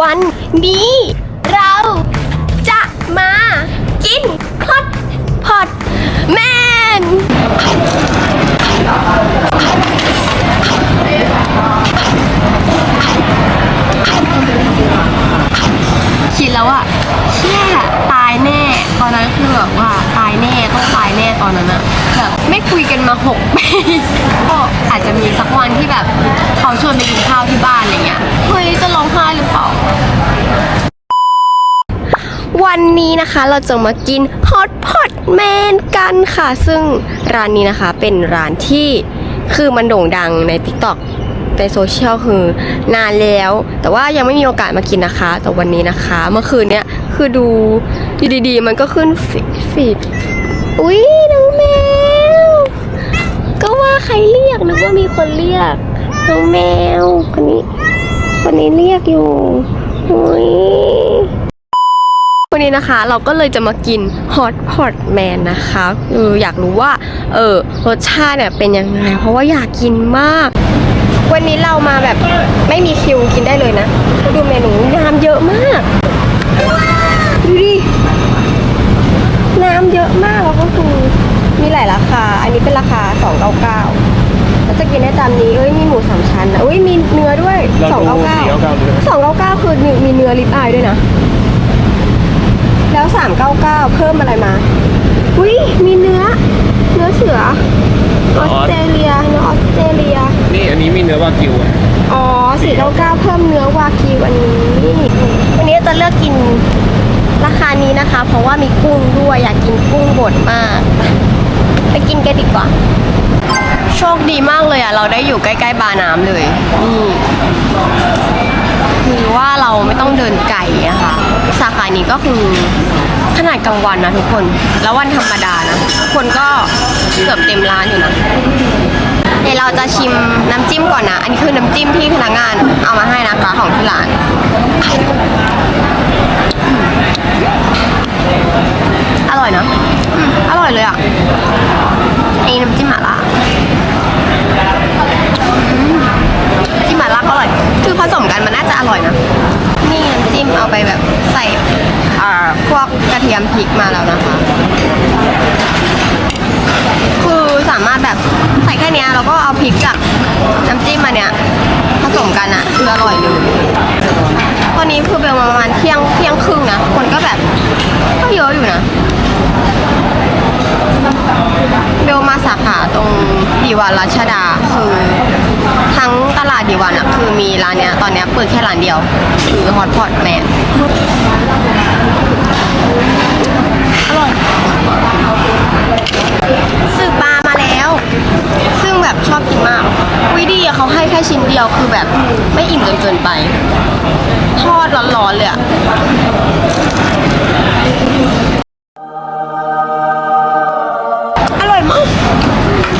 วันนี้เราจะมากินฮอตพอตแมนคิดแล้วอะเชี่ยตายแน่ ตอนนั้นคือแบบว่าายแน่ต้องตายแน่ตอนนั้นอะแบบไม่คุยกันมาหกปีก็อาจจะมีสักวันที่แบบเขาชวนไปกินข้าวที่บ้านอะไรเงี้ยเฮ้ยจะร้องไห้หรือเปล่าวันนี้นะคะเราจะมากินฮอตพอตแมนกันค่ะ ซึ่งร้านนี้นะคะเป็นร้านที่คือมันโด่งดังใน TikTok ในโซเชียลคือนานแล้ว แต่ว่ายังไม่มีโอกาสมากินนะคะ แต่วันนี้นะคะ เมื่อคืนเนี้ย คือดูอยู่ดีๆ มันก็ขึ้นฟีดฟีดอุ๊ยน้องแมว ก็ว่าใครเรียกนึกว่ามีคนเรียก น้องแมวคนนี้คนนี้เรียกอยู่อุ๊ยวันนี้นะคะเราก็เลยจะมากินฮอตพอตแมนนะคะคืออยากรู้ว่าเออรสชาติเนี่ยเป็นยังไงเพราะว่าอยากกินมาก วันนี้เรามาแบบไม่มีคิวกินได้เลยนะ ดูเมนูน้ำเยอะมาก ดูดิน้ำเยอะมากแล้วก็คือมีหลายราคา อันนี้เป็นราคา 299แล้วจะกินได้ตามนี้เอ้ยมีหมูสามชั้นนะเอ้ยมีเนื้อด้วย เราดูสี่เก้าเก้าดูนะ299 299 คือมีเนื้อริบอายด้วยนะ แล้ว 399 เพิ่มอะไรมาอุ้ยมีเนื้อ เนื้อเสือออสเตรเลียเนื้อออสเตรเลีย นี่อันนี้มีเนื้อวากิวอะอ๋อ499 เพิ่มเนื้อวากิวอันนี้ วันนี้จะเลือกกินราคา นี้นะคะ เพราะว่ามีกุ้งด้วยอยากกินกุ้งบดมาก ไปกินกันดีกว่า โชคดีมากเลยอะ เราได้อยู่ใกล้ๆบาน้ำเลยนี่คือว่าเราไม่ต้องเดินไกลนะคะสาขานี้ก็คือขนาดกลางวันนะทุกคน แล้ววันธรรมดานะคนก็เกือบเต็มร้านอยู่นะเดี๋ยวเราจะชิมน้ำจิ้มก่อนนะ อันนี้คือน้ำจิ้มที่พนักงานเอามาให้นะคะของที่ร้าน อร่อยนะอืมอร่อยเลยอะอันนี้น้ำจิ้มหม่าล่าอืมจิ้มหม่าล่าก็อร่อย คือผสมกันมันน่าจะอร่อยนะ นี่น้ำจิ้มเอาไปแบบใส่อ่าพวกกระเทียมพริกมาแล้วนะคะ คือสามารถแบบใส่แค่เนี้ยแล้วก็เอาพริกกับน้ำจิ้มมาเนี่ยผสมกันอะคืออร่อยเลย อนนี้คือเบลมาประมาณเที่ยงเที่ยงครึ่งนะ คนก็แบบก็เยอะอยู่นะ เบลมาสาขาตรงดีวันรัชดาคือทั้งตลาดดีวันอะคือมีร้านเนี้ยตอนเนี้ยเปิดแค่ร้านเดียว คือฮอตพอตแมนอร่อยสืบปลามาแล้ว ซึ่งแบบชอบกินมากวิดีอะเขาให้แค่ชิ้นเดียวคือแบบไม่อิ่มจนเกินไปทอ อร่อยมาก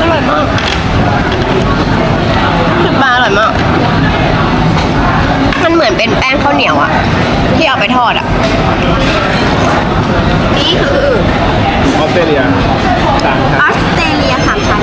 อร่อยมากสืบปลาอร่อยมาก มันเหมือนเป็นแป้งข้าวเหนียวอะที่เอาไปทอดอะนี่คือออสเตรเลียต่างคอรับอสเตรเลียสามชั้น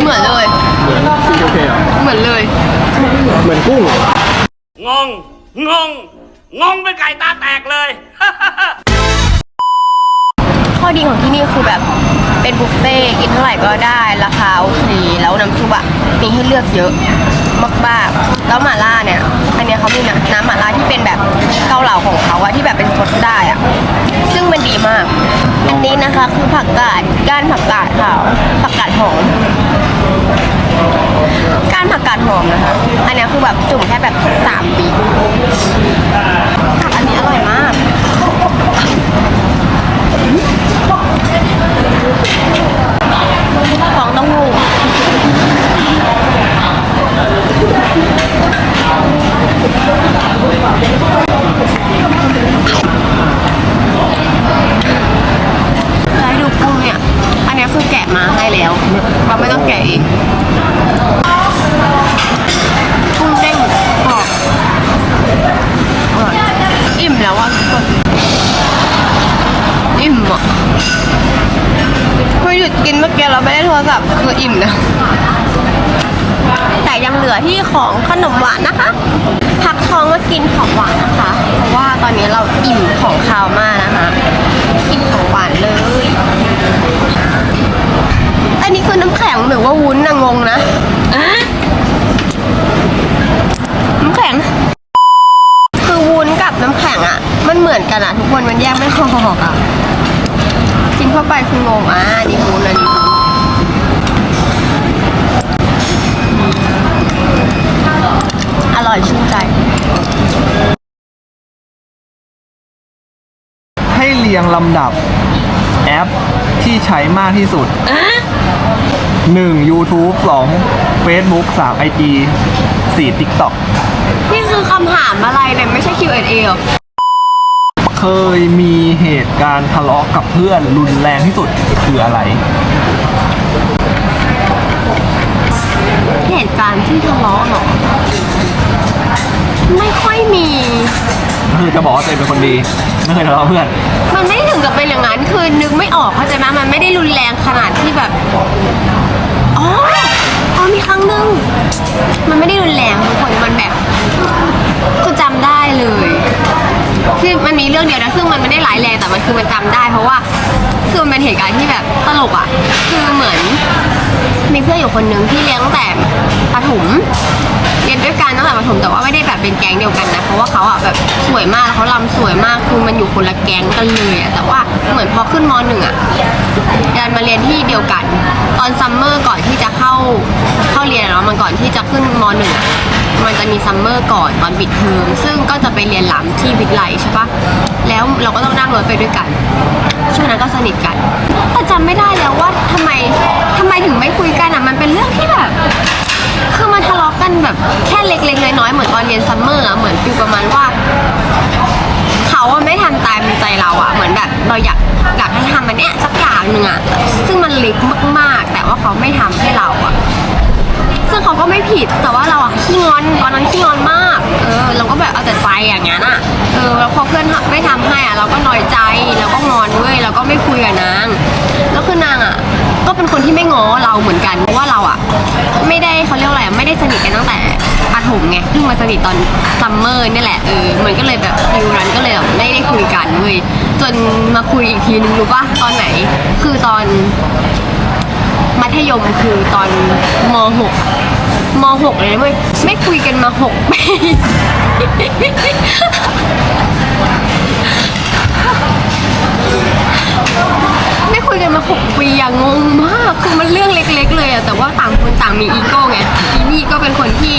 เหมือนเลย เหมือนโอเคเหรอเหมือนเลย เหมือนกุ้งงงง งง งงเป็นไก่ตาแตกเลย ข้อดีของที่นี่คือแบบเป็นบุฟเฟ่ต์กินเท่าไหร่ก็ได้ราคาโอเคแล้วน้ำซุปอะมีให้เลือกเยอะมากๆแล้วหม่าล่าเนี่ย อันเนี้ยเขามีน้ำน้ำหม่าล่าที่เป็นแบบเกาเหลาของเขาอะที่แบบเป็นซดได้อะซึ่งมัน ดีมาก อันนี้นะคะคือผักกาดก้านผักกาดขาวผักกาดหอมก้านผักกาดหอมนะคะ อันนี้คือแบบจุ่ม มื่อกี้เราไม่ได้โทรศัพท์คืออิ่มนะ แต่ยังเหลือที่ของขนมหวานนะคะ พักท้องมากินของหวานนะคะ เพราะว่าตอนนี้เราอิ่มของคาวมากนะคะอิ่มของหวานเลย อันนี้คือน้ำแข็งหรือว่าวุ้นนะงงนะอะน้ำแข็ง คือวุ้นกับน้ำแข็งอะมันเหมือนกันอะทุกคนมันแยกไม่ออกอะกิ นเข้าไปคืองงอะอันนี่วุ้นอันนี้วอร่อยชื่นใจ ให้เรียงลำดับแอปที่ใช้มากที่สุด 1. YouTube 2. Facebook 3. IG 4. TikTok นี่คือคำถามอะไรเนี่ยไม่ใช่ Q&A หรอ เคยมีเหตุการณ์ทะเลาะกับเพื่อนรุนแรงที่สุดคืออะไร เหตุการณ์ที่ทะเลาะเหรอ ไม่ค่อยมีคือจะบอกว่าตัวเองเป็นคนดี ไม่เคยทะเลาะกับเพื่อน มันไม่ถึงกับเป็นอย่างนั้นคือนึกไม่ออกเข้าใจไหมมันไม่ได้รุนแรงขนาดที่แบบ อ๋อ อ๋อมีครั้งหนึ่งมันไม่ได้รุนแรงทุกคน มันแบบ คือจำได้เลย คือมันมีเรื่องเดียวนะซึ่งมันไม่ได้ร้ายแรงแต่มันคือมันจำได้ เพราะว่าคือมันเป็นเหตุการณ์ที่แบบตลกอะคือเหมือน มีเพื่อนอยู่คนนึงที่เลี้ยงตั้งแต่ประถมเรียนด้วยกันตั้งแต่ประถมแต่ว่าไม่ได้แบบเป็นแก๊งเดียวกันนะเพราะว่าเขาอะแบบสวยมากแล้วเขาลำสวยมากคือมันอยู่คนละแก๊งกันเลยอะแต่ว่าเหมือนพอขึ้นมหนึ่งอะดันมาเรียนที่เดียวกัน ตอนซัมเมอร์ก่อนที่จะเข้าเข้าเรียนเนาะมันก่อนที่จะขึ้นมหนึ่งอะ มันจะมีซัมเมอร์ก่อนตอนปิดเทอมซึ่งก็จะไปเรียนหลังที่วิทยาลัยใช่ปะแล้วเราก็ต้องนั่งรถไปด้วยกัน ช่วงนั้นก็สนิทกัน แต่จำไม่ได้แล้วว่าทำไมทำไมถึงไม่คุยกันอะมันเป็นเรื่องที่แบบ คือมันทะเลาะกันแบบแค่เล็กๆน้อยๆเหมือนตอนเรียนซัมเมอร์อะเหมือนฟิลประมาณว่าเขาอะไม่ทำตามใจเราอะเหมือนแบบเราอยากอยากให้ทำมันเนี้ยสักอย่างหนึ่งอะซึ่งมันเล็กมากๆ แต่ว่าเขาไม่ทำ ไม่ผิดแต่ว่าเราอะขี้งอนตอนนั้นขี้งอนมาก เออ เราก็แบบเอาแต่ใจอย่างนั้นอะเออแล้วพอเพื่อนไม่ทำให้อะเราก็น้อยใจเราก็งอนเว้ยเราก็ไม่คุยกับนางแล้วคือนางอะก็เป็นคนที่ไม่ง้อเราเหมือนกันเพราะว่าเราอะไม่ได้เขาเรียกอะไรไม่ได้สนิทกันตั้งแต่ประถมไงเพิ่งมาสนิทตอนซัมเมอร์นี่แหละเออมันก็เลยแบบฟิลนั้นก็เลยแบบไม่ได้คุยกันเว้ยจนมาคุยอีกทีนึงรู้ป่ะตอนไหน คือตอนมัธยมคือตอนม .6 ม .6 เลยนะเว้ยไม่คุยกันมา6ปีไม่คุยกันมา6ปีอะงงมากคือมันเรื่องเล็ก ๆ เลยอะแต่ว่าต่างคนต่างมีอีโก้ไงอีนี่ก็เป็นคนที่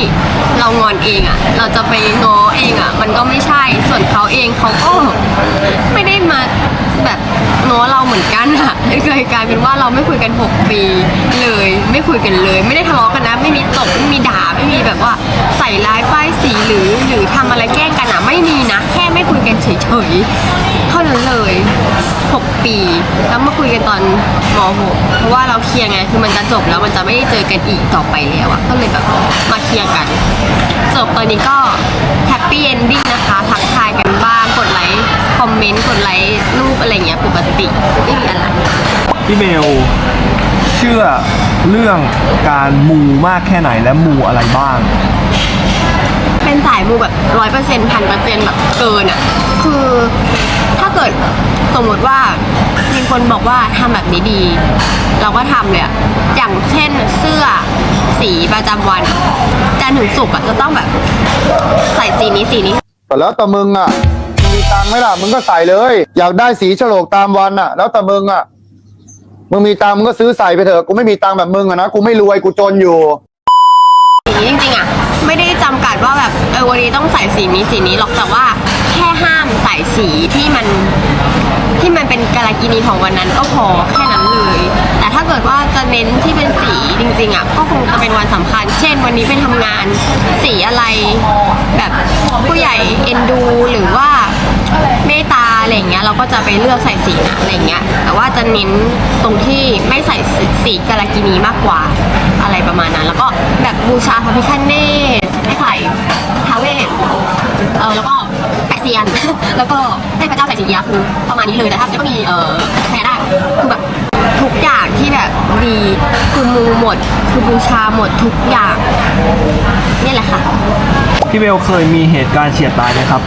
เรางอนเองอะเราจะไปง้อเองอะมันก็ไม่ใช่ส่วนเขาเองเขาก็ไม่ได้มา แบบง้อเราเหมือนกันอะเลยกลายเป็นว่าเราไม่คุยกัน 6 ปีเลย ไม่คุยกันเลย ไม่ได้ทะเลาะกันนะ ไม่มีตบไม่มีด่าไม่มีแบบว่าใส่ร้ายป้ายสีหรือหรือทำอะไรแกล้งกันอะไม่มีนะ แค่ไม่คุยกันเฉยๆเท่านั้นเลย 6 ปี แล้วมาคุยกันตอนม .6 เพราะว่าเราเคลียร์ไงคือมันจะจบแล้วมันจะไม่ได้เจอกันอีกต่อไปแล้วอะก็เลยแบบมาเคลียร์กัน จบตอนนี้ก็แฮปปี้เอนดิ้งนะคะทักทายกันบ้าง เงี้ยปกติไม่มีอะไรพี่เบลเชื่อเรื่องการมูมากแค่ไหนและมูอะไรบ้าง เป็นสายมูแบบร้อยเปอร์เซ็นต์พันเปอร์เซ็นต์แบบเกินอะ คือถ้าเกิดสมมติว่ามีคนบอกว่าทำแบบนี้ดี เราก็ทำเลยอะอย่างเช่นเสื้อสีประจำวันจันทร์ถึงศุกร์อะจะต้องแบบใส่สีนี้สีนี้แต่แล้วแต่มึงอะ มีตังไหมล่ะ มึงก็ใส่เลย อยากได้สีฉลกตามวันอะ แล้วแต่มึงอะ มึงมีตังมึงก็ซื้อใส่ไปเถอะ กูไม่มีตังแบบมึงอะนะ กูไม่รวย กูจนอยู่สีจริงๆอะ ไม่ได้จำกัดว่าแบบเออวันนี้ต้องใส่สีนี้สีนี้หรอกแต่ว่า แค่ห้ามใส่สีที่มัน ที่มันเป็นกาลากินีของวันนั้นก็พอแค่นั้นเลย ถ้าเกิดว่าจะเน้นที่เป็นสีจริงๆอะก็คงจะเป็นวันสำคัญ เช่น วันนี้เป็นทำงานสีอะไรแบบผู้ใหญ่เอ็นดูหรือว่าเมตตาอะไรเงี้ยเราก็จะไปเลือกใส่สีนะอะไรเงี้ยแต่ว่าจะเน้นตรงที่ไม่ใส่สีกาลากินีมากกว่าอะไรประมาณนั้น แล้วก็แบบบูชาพระพิฆเนศให้ใส่ท้าเวสเออแล้วก็แปะเซียน แล้วก็ให้พระเจ้าใส่สีเอียคือประมาณนี้เลยแต่ถ้าจะก็มีเออแพ้ได้คือแบบ ทุกอย่างที่แบบดีคือมูหมด คือบูชาหมดทุกอย่าง นี่แหละค่ะ พี่เบลเคยมีเหตุการณ์เฉียดตายไหมครับ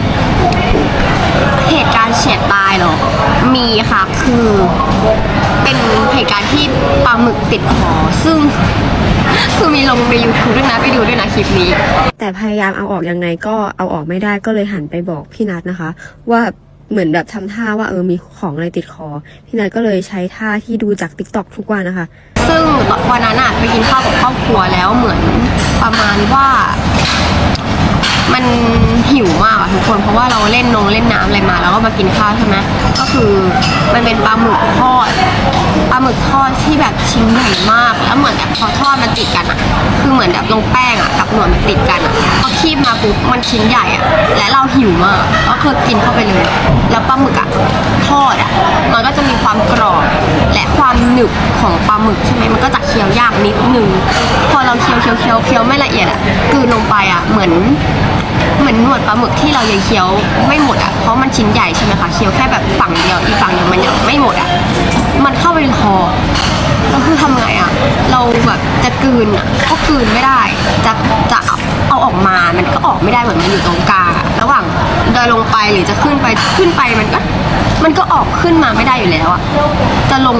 เหตุการณ์เฉียดตายเหรอ มีค่ะคือเป็นเหตุการณ์ที่ปลาหมึกติดคอซึ่งคือมีลงใน YouTube ด้วยนะไปดูด้วยนะคลิปนี้ แต่พยายามเอาออกยังไงก็เอาออกไม่ได้ก็เลยหันไปบอกพี่นัทนะคะ ว่า เหมือนแบบทำท่าว่าเออมีของอะไรติดคอ พี่นัทก็เลยใช้ท่าที่ดูจากติ๊กต็อกทุกวันนะคะ ซึ่งวันนั้นอะไปกินข้าวกับครอบครัวแล้วเหมือนประมาณว่า มันหิวมากอะทุกคนเพราะว่าเราเล่นนงเล่นน้ำอะไรมาแล้วก็มากินข้าวใช่ไหมก็คือมันเป็นปลาหมึกทอดปลาหมึกทอดที่แบบชิ้นใหญ่มากแล้วเหมือนแบบพอทอดมันติดกันอะคือเหมือนแบบลงแป้งอะกับหนวดมันติดกันอะพอคีบมาปุ๊บมันชิ้นใหญ่อะและเราหิวมากก็คือกินเข้าไปเลย แล้วปลาหมึกอะทอดอะมันก็จะมีความกรอบและความหนึบของปลาหมึกใช่ไหมมันก็จะเคี้ยวยากนิดนึงพอเราเคี้ยวเคี้ยวเคี้ยวเคี้ยวไม่ละเอียดอะกลืนลงไปอะเหมือนเหมือนหนวดปลาหมึกที่เรายังเคี้ยวไม่หมดอะเพราะมันชิ้นใหญ่ใช่ไหมคะเคี้ยวแค่แบบฝั่งเดียวอีกฝั่งหนึ่งมันยังไม่หมดอะมันเข้าไปในคอแล้วคือทำไงอะ เราแบบจะกลืนอะก็กลืนไม่ได้ จะจะเอาออกมา มันก็ออกไม่ได้เหมือนมันอยู่ตรงกลางอะระหว่างเดินลงไปหรือจะขึ้นไปขึ้นไปมันก็มันก็ออกขึ้นมาไม่ได้อยู่แล้วอะจะลง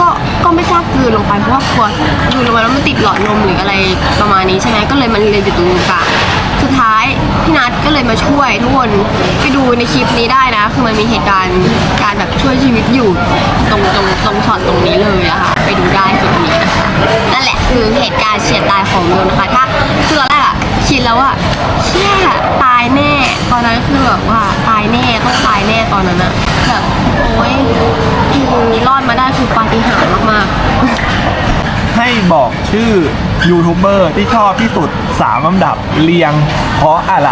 ก็ก็ไม่กล้ากลืนลงไปเพราะว่ากลัวกลืนลงไปแล้วมันติดหลอดนมหรืออะไรประมาณนี้ใช่ไหมก็เลยมันเลยอยู่ตรงกลาง พี่นัทก็เลยมาช่วยทุกคนไปดูในคลิปนี้ได้นะ คือมันมีเหตุการณ์การแบบช่วยชีวิตอยู่ตรงตรงตรงช็อตตรงนี้เลยอะค่ะไปดูได้คลิปนี้นะคะนั่นแหละคือเหตุการณ์เฉียดตายของโยนนะคะถ้าคือตอนแรกอะคิดแล้วว่าเชี่ยตายแน่ ตอนนั้นคือแบบว่าตายแน่ต้องตายแน่ตอนนั้นอะแบบโอ๊ยคือรอดมาได้คือปาฏิหาริย์มากๆ ให้บอกชื่อยูทูบเบอร์ที่ชอบที่สุด3ลำดับเรียงเพราะอะไร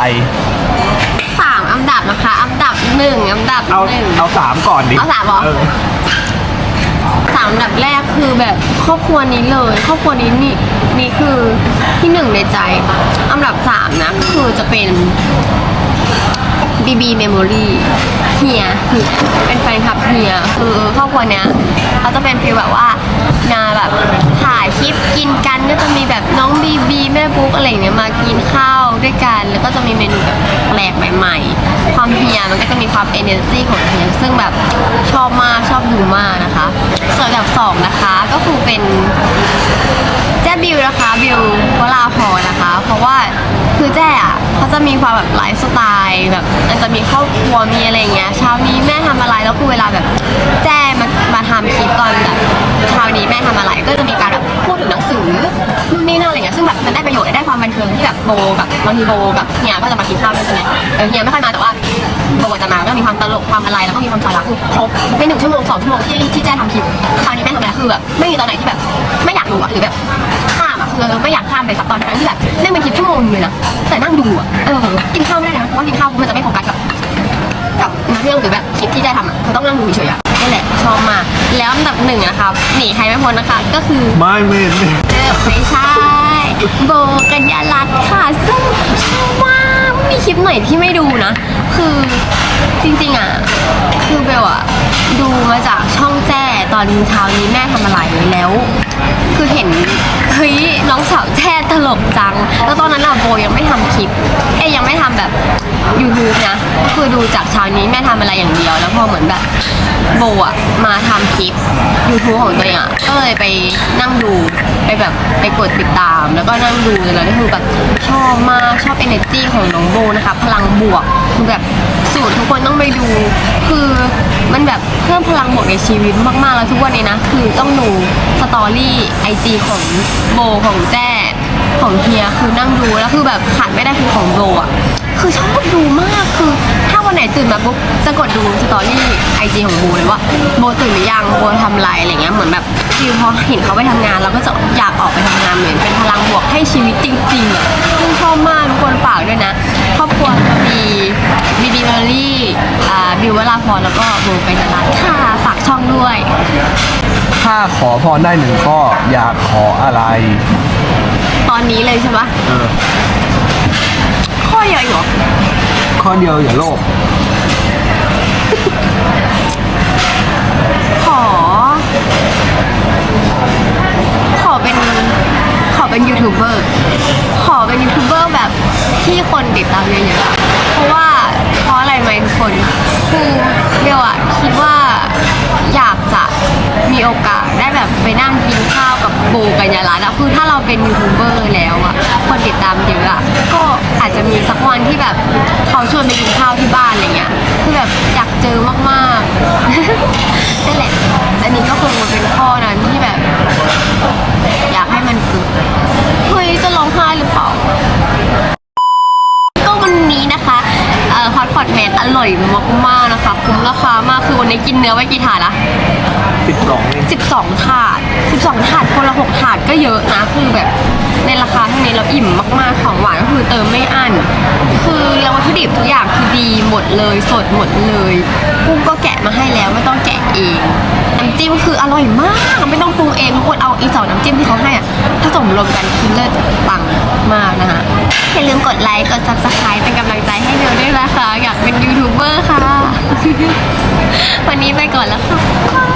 สามอันดับนะคะ อันดับหนึ่งอันดับเอาหนึ่ง เอาสามก่อนดิเอาสามเหรออสามอันดับแรกคือแบบครอบครัวนี้เลย ครอบครัวนี้นี่นี่คือที่หนึ่งในใจอันดับสามนะก็คือจะเป็น BB Memory เฮียเฮียเป็นแฟนคลับเฮียคือครอบครัวเนี้ยเขาจะเป็นฟีลแบบว่านาแบบิปกินกันก็จะมีแบบน้องบีบีแม่ปุ๊กอะไรอย่างเงี้ยมากินข้าวด้วยกัน แล้วก็จะมีเมนูแบบแปลกใหม่ ๆ ความเฮียมันก็จะมีความ energy ของเฮียซึ่งแบบชอบมากชอบดูมากนะคะส่วนอันดับสองนะคะก็คือเป็นแจ้บิวนะคะบิววราพรนะคะ เพราะว่าคือแจ้อะเขาจะมีความแบบไลฟ์สไตล์แบบมันจะมีครอบครัวมีอะไรอย่างเงี้ยเช้านี้แม่ทำอะไรแล้วคือเวลาแบบแจ้มามาทำคลิปตอนแบบเช้า ทีโบกับเฮียก็จะมากินข้าวด้วยใช่ไหมเออเฮียไม่ค่อยมาแต่ว่าโบจะมาก็มีความตลกความอะไรแล้วก็มีความสาระคือครบในหนึ่งชั่วโมงสองชั่วโมงที่ที่แจ้ทำคลิปคราวนี้แม่ทำอะไรคือแบบไม่มีตอนไหนที่แบบไม่อยากดูอะหรือแบบข้ามอะคือไม่อยากข้ามไปสักตอนนั้นที่แบบนั่งเป็นคลิปชั่วโมงนึงเลยนะแต่นั่งดูอะเออกินข้าวไม่ได้นะเพราะว่ากินข้าวมันจะไม่โฟกัสกับกับเรื่องหรือแบบคลิปที่ได้ทำอะคือต้องนั่งดูเฉยๆอะนั่นแหละชอบมากแล้วอันดับหนึ่งนะคะหนีใครไม่พ้นนะคะ ก็คือไม่ไม่ไม่เออไม่ใช่โบกัญญาลัตน์ค่ะ คลิปไหนที่ไม่ดูนะ คือจริงๆอะ คือเบลอะ ดูมาจากช่องแจ้ อนเช้านี้แม่ทำอะไรแล้ว คือเห็นเฮ้ยน้องสาวแช่ตลกจัง แล้วตอนนั้นอะโบยังไม่ทำคลิป เอ้ยยังไม่ทำแบบ YouTube นะ ก็คือดูจากเช้านี้แม่ทำอะไรอย่างเดียว แล้วพอเหมือนแบบโบอะมาทำคลิป YouTube ของตัวเองอะก็เลยไปนั่งดูไปแบบไปกดติดตาม แล้วก็นั่งดูแล้วก็คือแบบชอบมากชอบ energy ของน้องโบนะคะพลังบวกคือแบบ สูตรทุกคนต้องไปดู คือมันแบบเพิ่มพลังบวกในชีวิตมากๆแล้วทุกวันนี้นะ คือต้องดูสตอรี่ไอจีของโบของแจ้ของเฮียคือนั่งดูแล้วคือแบบขาดไม่ได้คือของโบอะคือชอบดูมากคือถ้าวันไหนตื่นมาปุ๊บจะกดดูสตอรี่ไอจีของโบเลยว่าโบตื่นหรือยังโบทำอะไรอะไรเงี้ยเหมือนแบบคือพอเห็นเขาไปทำงานเราก็จะอยากออกไปทำงานเหมือนเป็นพลังบวกให้ชีวิตจริงๆอะซึ่งชอบมากทุกคนฝากด้วยนะ ครอบครัว วเวลาพรแล้วก็โบไปนารัตค่ะฝากช่องด้วย ถ้าขอพรได้หนึ่งข้ออยากขออะไร ตอนนี้เลยใช่ปะเออ ข้อเดียวเองเหรอข้อเดียวอย่าโลภขอ ขอเป็น ขอเป็นยูทูบเบอร์ ขอเป็นยูทูบเบอร์แบบที่คนติดตามเยอะๆอะเพราะว่าเพราะอะ ไหมทุกคนคือเบลอะคิดว่าอยากจะมีโอกาสได้แบบไปนั่งกินข้าวกับโบกัญญาลัตน์อะคือถ้าเราเป็นยูทูบเบอร์แล้วอะคนติดตามเยอะอะก็อาจจะมีสักวันที่แบบเขาชวนไปกินข้าวที่บ้านอะไรเงี้ยคือแบบอยากเจอมากๆนั่นแหละอันนี้ก็คงมาเป็นข้อนั้นที่แบบ อยากให้มันเกิดเฮ้ยจะร้องไห้หรือเปล่า ก็วันนี้นะคะเอ่อฮอต พอตแมนอร่อยมากๆนะคะคุ้มราคามากคือวันนี้กินเนื้อไว้กี่ถาดละสิบสอง12 ถาด 12 ถาดคนละ 6 ถาดก็เยอะนะ คือแบบในราคาเท่านี้เราอิ่มมากๆ ของหวานก็คือเติมไม่อั้น คือแล้ววัตถุดิบทุกอย่างคือดีหมดเลย สดหมดเลย กุ้งก็แกะมาให้แล้วไม่ต้องแกะเอง น้ำจิ้มคืออร่อยมาก ไม่ต้องปรุงเองทุกคนเอาอีสองน้ำจิ้มที่เขาให้อะผสมรวมกันคือเลิศปัง มากนะคะอย่าลืมกดไลค์กด subscribe เป็นกำลังใจให้เบลด้วยนะคะอยากเป็นยูทูบเบอร์ค่ะ วันนี้ไปก่อนแล้วค่ะ